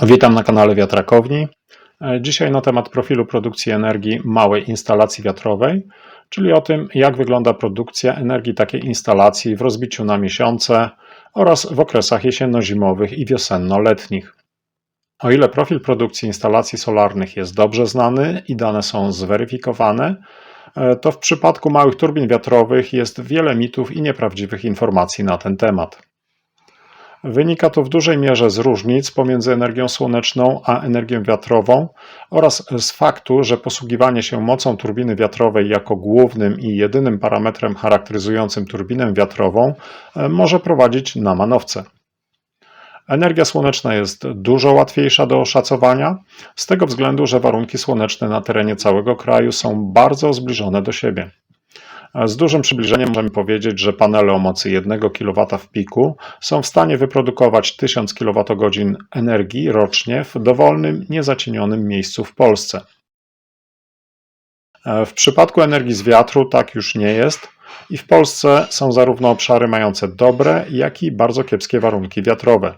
Witam na kanale Wiatrakowni. E, Dzisiaj na temat profilu produkcji energii małej instalacji wiatrowej, czyli o tym, jak wygląda produkcja energii takiej instalacji w rozbiciu na miesiące oraz w okresach jesienno-zimowych i wiosenno-letnich. O ile profil produkcji instalacji solarnych jest dobrze znany i dane są zweryfikowane, e, to w przypadku małych turbin wiatrowych jest wiele mitów i nieprawdziwych informacji na ten temat. Wynika to w dużej mierze z różnic pomiędzy energią słoneczną a energią wiatrową oraz z faktu, że posługiwanie się mocą turbiny wiatrowej jako głównym i jedynym parametrem charakteryzującym turbinę wiatrową e, może prowadzić na manowce. Energia słoneczna jest dużo łatwiejsza do oszacowania, z tego względu, że warunki słoneczne na terenie całego kraju są bardzo zbliżone do siebie. Z dużym przybliżeniem możemy powiedzieć, że panele o mocy 1 kW w piku są w stanie wyprodukować 1000 kWh energii rocznie w dowolnym, niezacienionym miejscu w Polsce. W przypadku energii z wiatru tak już nie jest i w Polsce są zarówno obszary mające dobre, jak i bardzo kiepskie warunki wiatrowe.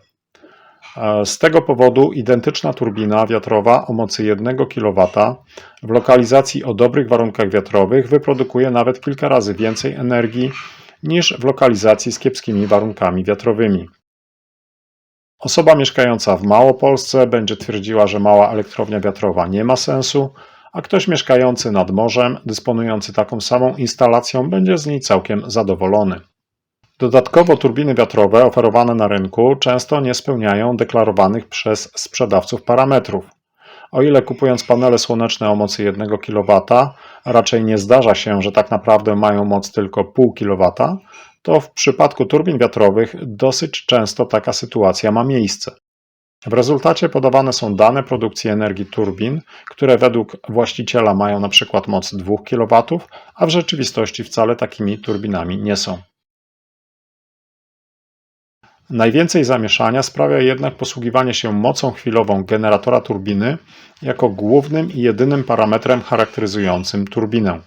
Z tego powodu identyczna turbina wiatrowa o mocy 1 kW w lokalizacji o dobrych warunkach wiatrowych wyprodukuje nawet kilka razy więcej energii niż w lokalizacji z kiepskimi warunkami wiatrowymi. Osoba mieszkająca w Małopolsce będzie twierdziła, że mała elektrownia wiatrowa nie ma sensu, a ktoś mieszkający nad morzem, dysponujący taką samą instalacją, będzie z niej całkiem zadowolony. Dodatkowo turbiny wiatrowe oferowane na rynku często nie spełniają deklarowanych przez sprzedawców parametrów. O ile kupując panele słoneczne o mocy 1 kW, raczej nie zdarza się, że tak naprawdę mają moc tylko pół kW, to w przypadku turbin wiatrowych dosyć często taka sytuacja ma miejsce. W rezultacie podawane są dane produkcji energii turbin, które według właściciela mają przykład moc 2 kW, a w rzeczywistości wcale takimi turbinami nie są. Najwięcej zamieszania sprawia jednak posługiwanie się mocą chwilową generatora turbiny jako głównym i jedynym parametrem charakteryzującym turbinę.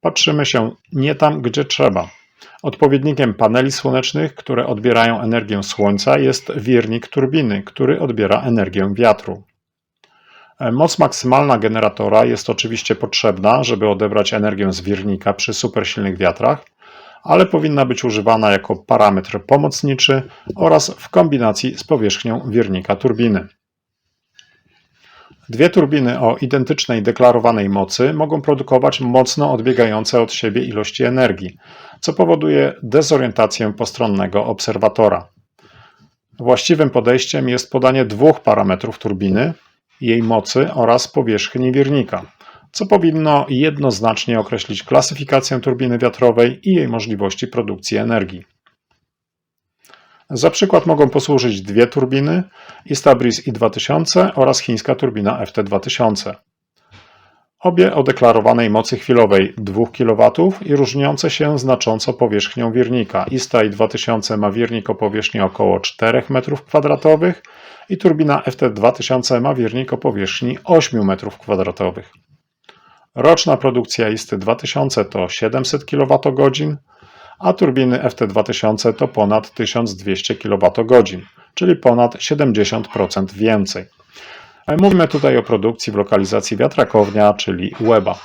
Patrzymy się nie tam, gdzie trzeba. Odpowiednikiem paneli słonecznych, które odbierają energię słońca, jest wirnik turbiny, który odbiera energię wiatru. Moc maksymalna generatora jest oczywiście potrzebna, żeby odebrać energię z wirnika przy supersilnych wiatrach, ale powinna być używana jako parametr pomocniczy oraz w kombinacji z powierzchnią wirnika turbiny. Dwie turbiny o identycznej deklarowanej mocy mogą produkować mocno odbiegające od siebie ilości energii, co powoduje dezorientację postronnego obserwatora. Właściwym podejściem jest podanie dwóch parametrów turbiny, jej mocy oraz powierzchni wirnika co powinno jednoznacznie określić klasyfikację turbiny wiatrowej i jej możliwości produkcji energii. Za przykład mogą posłużyć dwie turbiny Istabris i2000 oraz chińska turbina FT2000. Obie o deklarowanej mocy chwilowej 2 kW i różniące się znacząco powierzchnią wirnika. Ista i2000 ma wirnik o powierzchni około 4 m2 i turbina FT2000 ma wirnik o powierzchni 8 m2. Roczna produkcja ISTY 2000 to 700 kWh, a turbiny FT2000 to ponad 1200 kWh, czyli ponad 70% więcej. Mówimy tutaj o produkcji w lokalizacji wiatrakownia, czyli łeba.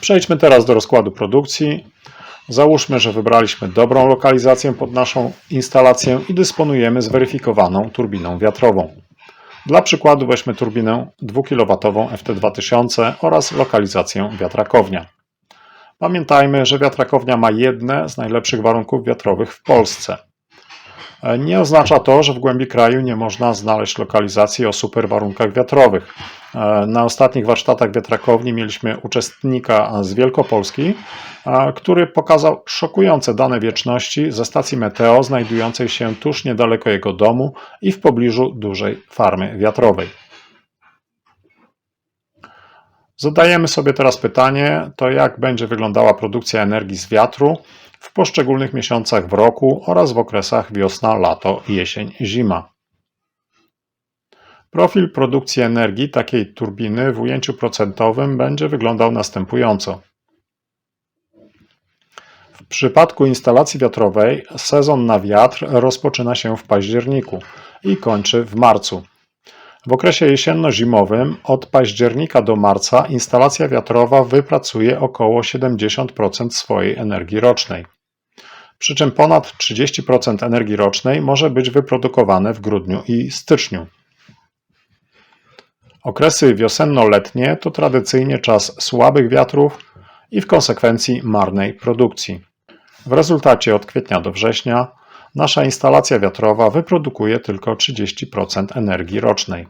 Przejdźmy teraz do rozkładu produkcji. Załóżmy, że wybraliśmy dobrą lokalizację pod naszą instalację i dysponujemy zweryfikowaną turbiną wiatrową. Dla przykładu weźmy turbinę 2 kW FT2000 oraz lokalizację wiatrakownia. Pamiętajmy, że wiatrakownia ma jedne z najlepszych warunków wiatrowych w Polsce. Nie oznacza to, że w głębi kraju nie można znaleźć lokalizacji o super warunkach wiatrowych. Na ostatnich warsztatach wiatrakowni mieliśmy uczestnika z Wielkopolski, który pokazał szokujące dane wieczności ze stacji Meteo, znajdującej się tuż niedaleko jego domu i w pobliżu dużej farmy wiatrowej. Zadajemy sobie teraz pytanie, to jak będzie wyglądała produkcja energii z wiatru w poszczególnych miesiącach w roku oraz w okresach wiosna, lato, jesień, zima. Profil produkcji energii takiej turbiny w ujęciu procentowym będzie wyglądał następująco. W przypadku instalacji wiatrowej sezon na wiatr rozpoczyna się w październiku i kończy w marcu. W okresie jesienno-zimowym od października do marca instalacja wiatrowa wypracuje około 70% swojej energii rocznej. Przy czym ponad 30% energii rocznej może być wyprodukowane w grudniu i styczniu. Okresy wiosenno-letnie to tradycyjnie czas słabych wiatrów i w konsekwencji marnej produkcji. W rezultacie od kwietnia do września nasza instalacja wiatrowa wyprodukuje tylko 30% energii rocznej.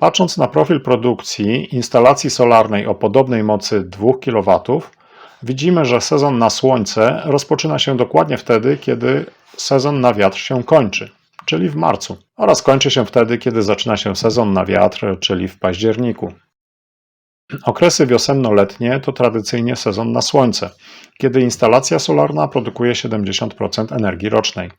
Patrząc na profil produkcji instalacji solarnej o podobnej mocy 2 kW, widzimy, że sezon na słońce rozpoczyna się dokładnie wtedy, kiedy sezon na wiatr się kończy, czyli w marcu, oraz kończy się wtedy, kiedy zaczyna się sezon na wiatr, czyli w październiku. Okresy wiosenno-letnie to tradycyjnie sezon na słońce, kiedy instalacja solarna produkuje 70% energii rocznej.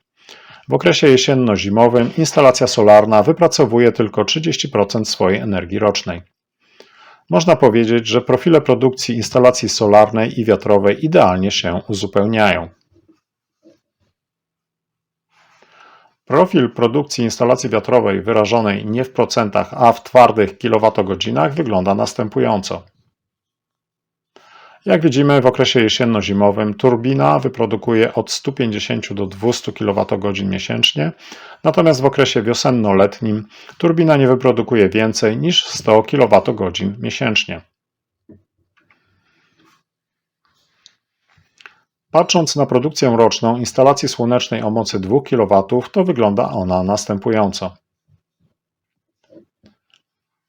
W okresie jesienno-zimowym instalacja solarna wypracowuje tylko 30% swojej energii rocznej. Można powiedzieć, że profile produkcji instalacji solarnej i wiatrowej idealnie się uzupełniają. Profil produkcji instalacji wiatrowej wyrażonej nie w procentach, a w twardych kilowatogodzinach wygląda następująco. Jak widzimy, w okresie jesienno-zimowym turbina wyprodukuje od 150 do 200 kWh miesięcznie, natomiast w okresie wiosenno-letnim turbina nie wyprodukuje więcej niż 100 kWh miesięcznie. Patrząc na produkcję roczną instalacji słonecznej o mocy 2 kW, to wygląda ona następująco.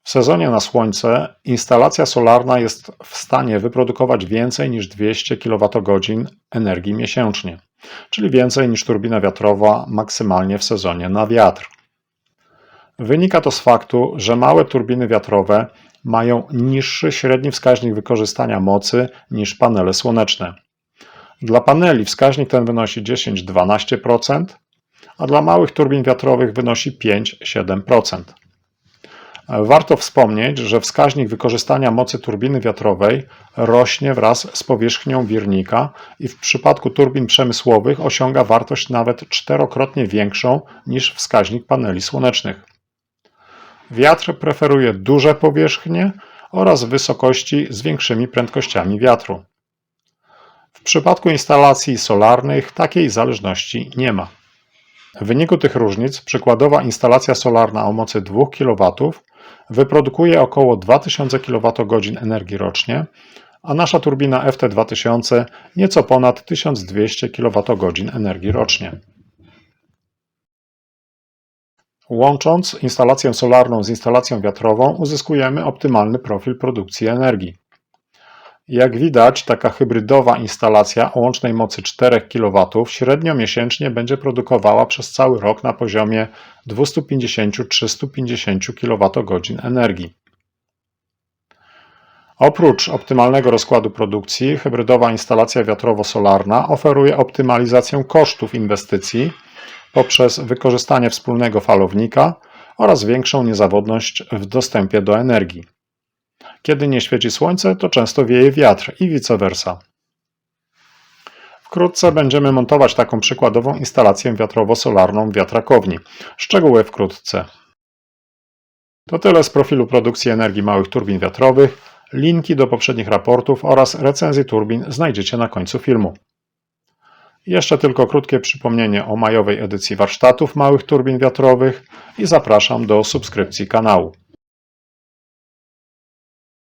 W sezonie na słońce instalacja solarna jest w stanie wyprodukować więcej niż 200 kWh energii miesięcznie, czyli więcej niż turbina wiatrowa maksymalnie w sezonie na wiatr. Wynika to z faktu, że małe turbiny wiatrowe mają niższy średni wskaźnik wykorzystania mocy niż panele słoneczne. Dla paneli wskaźnik ten wynosi 10-12%, a dla małych turbin wiatrowych wynosi 5-7%. Warto wspomnieć, że wskaźnik wykorzystania mocy turbiny wiatrowej rośnie wraz z powierzchnią wirnika i w przypadku turbin przemysłowych osiąga wartość nawet czterokrotnie większą niż wskaźnik paneli słonecznych. Wiatr preferuje duże powierzchnie oraz wysokości z większymi prędkościami wiatru. W przypadku instalacji solarnych takiej zależności nie ma. W wyniku tych różnic przykładowa instalacja solarna o mocy 2 kW wyprodukuje około 2000 kWh energii rocznie, a nasza turbina FT2000 nieco ponad 1200 kWh energii rocznie. Łącząc instalację solarną z instalacją wiatrową uzyskujemy optymalny profil produkcji energii. Jak widać, taka hybrydowa instalacja o łącznej mocy 4 kW średnio miesięcznie będzie produkowała przez cały rok na poziomie 250-350 kWh energii. Oprócz optymalnego rozkładu produkcji, hybrydowa instalacja wiatrowo-solarna oferuje optymalizację kosztów inwestycji poprzez wykorzystanie wspólnego falownika oraz większą niezawodność w dostępie do energii. Kiedy nie świeci słońce, to często wieje wiatr i vice versa. Wkrótce będziemy montować taką przykładową instalację wiatrowo-solarną wiatrakowni. Szczegóły wkrótce. To tyle z profilu produkcji energii małych turbin wiatrowych. Linki do poprzednich raportów oraz recenzji turbin znajdziecie na końcu filmu. Jeszcze tylko krótkie przypomnienie o majowej edycji warsztatów małych turbin wiatrowych i zapraszam do subskrypcji kanału.